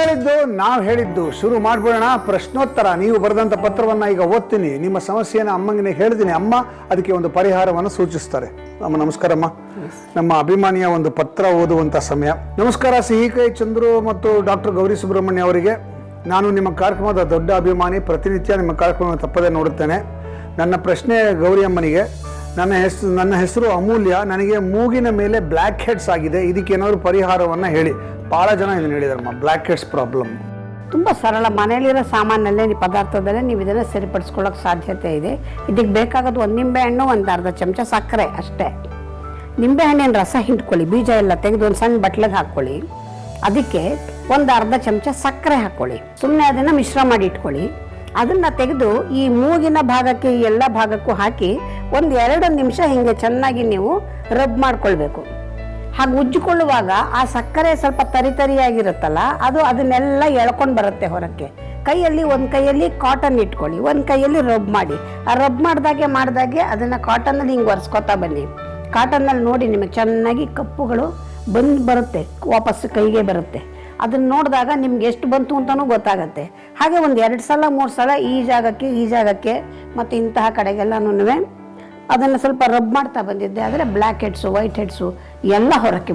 ಹೇಳಿದ್ದು, ನಾವು ಹೇಳಿದ್ದು. ಶುರು ಮಾಡ್ಬಿಡೋಣ. ಪ್ರಶ್ನೋತ್ತರ. ನೀವು ಬರೆದಂಥ ಪತ್ರವನ್ನು ಈಗ ಓದ್ತೀನಿ. ನಿಮ್ಮ ಸಮಸ್ಯೆಯನ್ನು ಅಮ್ಮಂಗೆ ಹೇಳ್ತೀನಿ. ಅಮ್ಮ ಅದಕ್ಕೆ ಒಂದು ಪರಿಹಾರವನ್ನು ಸೂಚಿಸ್ತಾರೆ. ಅಮ್ಮ ನಮಸ್ಕಾರಮ್ಮ ನಮ್ಮ ಅಭಿಮಾನಿಯ ಒಂದು ಪತ್ರ ಓದುವಂಥ ಸಮಯ. ನಮಸ್ಕಾರ ಸಿಹಿ ಕೈ ಚಂದ್ರು ಮತ್ತು ಡಾಕ್ಟರ್ ಗೌರಿ ಸುಬ್ರಹ್ಮಣ್ಯ ಅವರಿಗೆ. ನಾನು ನಿಮ್ಮ ಕಾರ್ಯಕ್ರಮದ ದೊಡ್ಡ ಅಭಿಮಾನಿ. ಪ್ರತಿನಿತ್ಯ ನಿಮ್ಮ ಕಾರ್ಯಕ್ರಮವನ್ನು ತಪ್ಪದೇ ನೋಡುತ್ತೇನೆ. ನನ್ನ ಪ್ರಶ್ನೆ ಗೌರಿ ಅಮ್ಮನಿಗೆ. ನನ್ನ ಹೆಸರು ನನ್ನ ಹೆಸರು ಅಮೂಲ್ಯ. ನನಗೆ ಮೂಗಿನ ಮೇಲೆ ಬ್ಲ್ಯಾಕ್ ಹೆಡ್ಸ್ ಆಗಿದೆ. ಇದಕ್ಕೆ ಏನಾದರೂ ಪರಿಹಾರವನ್ನು ಹೇಳಿ. ಭಾಳ ಜನ ಇದನ್ನು ಹೇಳಿದಾರಮ್ಮ ಬ್ಲ್ಯಾಕ್ ಹೆಡ್ಸ್ ಪ್ರಾಬ್ಲಮ್ ತುಂಬ ಸರಳ. ಮನೆಯಲ್ಲಿರೋ ಸಾಮಾನಲ್ಲೇ ನೀವು ಪದಾರ್ಥದಲ್ಲೇ ನೀವು ಇದನ್ನು ಸರಿಪಡಿಸ್ಕೊಳ್ಳೋಕೆ ಸಾಧ್ಯತೆ ಇದೆ. ಇದಕ್ಕೆ ಬೇಕಾಗೋದು ಒಂದು ನಿಂಬೆ ಹಣ್ಣು, ಒಂದು ಅರ್ಧ ಚಮಚ ಸಕ್ಕರೆ ಅಷ್ಟೇ. ನಿಂಬೆ ಹಣ್ಣಿನ ರಸ ಹಿಂಡ್ಕೊಳ್ಳಿ, ಬೀಜ ಎಲ್ಲ ತೆಗೆದು ಒಂದು ಸಣ್ಣ ಬಟ್ಲಿಗೆ ಹಾಕ್ಕೊಳ್ಳಿ ಅದಕ್ಕೆ ಒಂದು ಅರ್ಧ ಚಮಚ ಸಕ್ಕರೆ ಹಾಕ್ಕೊಳ್ಳಿ ಸುಮ್ಮನೆ ಅದನ್ನು ಮಿಶ್ರ ಮಾಡಿ ಇಟ್ಕೊಳ್ಳಿ. ಅದನ್ನು ತೆಗೆದು ಈ ಮೂಗಿನ ಭಾಗಕ್ಕೆ ಈ ಎಲ್ಲ ಭಾಗಕ್ಕೂ ಹಾಕಿ ಒಂದು ಎರಡು ನಿಮಿಷ ಹಿಂಗೆ ಚೆನ್ನಾಗಿ ನೀವು ರಬ್ ಮಾಡ್ಕೊಳ್ಬೇಕು. ಹಾಗೆ ಉಜ್ಜಿಕೊಳ್ಳುವಾಗ ಆ ಸಕ್ಕರೆ ಸ್ವಲ್ಪ ತರಿ ತರಿಯಾಗಿರುತ್ತಲ್ಲ, ಅದು ಅದನ್ನೆಲ್ಲ ಎಳ್ಕೊಂಡು ಬರುತ್ತೆ ಹೊರಕ್ಕೆ. ಕೈಯಲ್ಲಿ ಒಂದು ಕೈಯಲ್ಲಿ ಕಾಟನ್ ಇಟ್ಕೊಳ್ಳಿ, ಒಂದು ಕೈಯಲ್ಲಿ ರಬ್ ಮಾಡಿ. ಆ ರಬ್ ಮಾಡ್ದಾಗೆ ಮಾಡಿದಾಗೆ ಅದನ್ನು ಕಾಟನಲ್ಲಿ ಹಿಂಗೆ ಒರೆಸ್ಕೊತಾ ಬನ್ನಿ. ಕಾಟನ್ನಲ್ಲಿ ನೋಡಿ ನಿಮಗೆ ಚೆನ್ನಾಗಿ ಕಪ್ಪುಗಳು ಬಂದು ಬರುತ್ತೆ, ವಾಪಸ್ಸು ಕೈಗೆ ಬರುತ್ತೆ. ಅದನ್ನು ನೋಡಿದಾಗ ನಿಮ್ಗೆ ಎಷ್ಟು ಬಂತು ಅಂತಲೂ ಗೊತ್ತಾಗುತ್ತೆ. ಹಾಗೆ ಒಂದು ಎರಡು ಸಲ, ಮೂರು ಸಲ ಈ ಜಾಗಕ್ಕೆ ಈ ಜಾಗಕ್ಕೆ ಮತ್ತು ಇಂತಹ ಕಡೆಗೆಲ್ಲನೂ ಅದನ್ನು ಸ್ವಲ್ಪ ರಬ್ ಮಾಡ್ತಾ ಬಂದಿದ್ದೆ ಆದರೆ ಬ್ಲ್ಯಾಕ್ ಹೆಡ್ಸು ವೈಟ್ ಹೆಡ್ಸು ಎಲ್ಲ ಹೊರಕ್ಕೆ.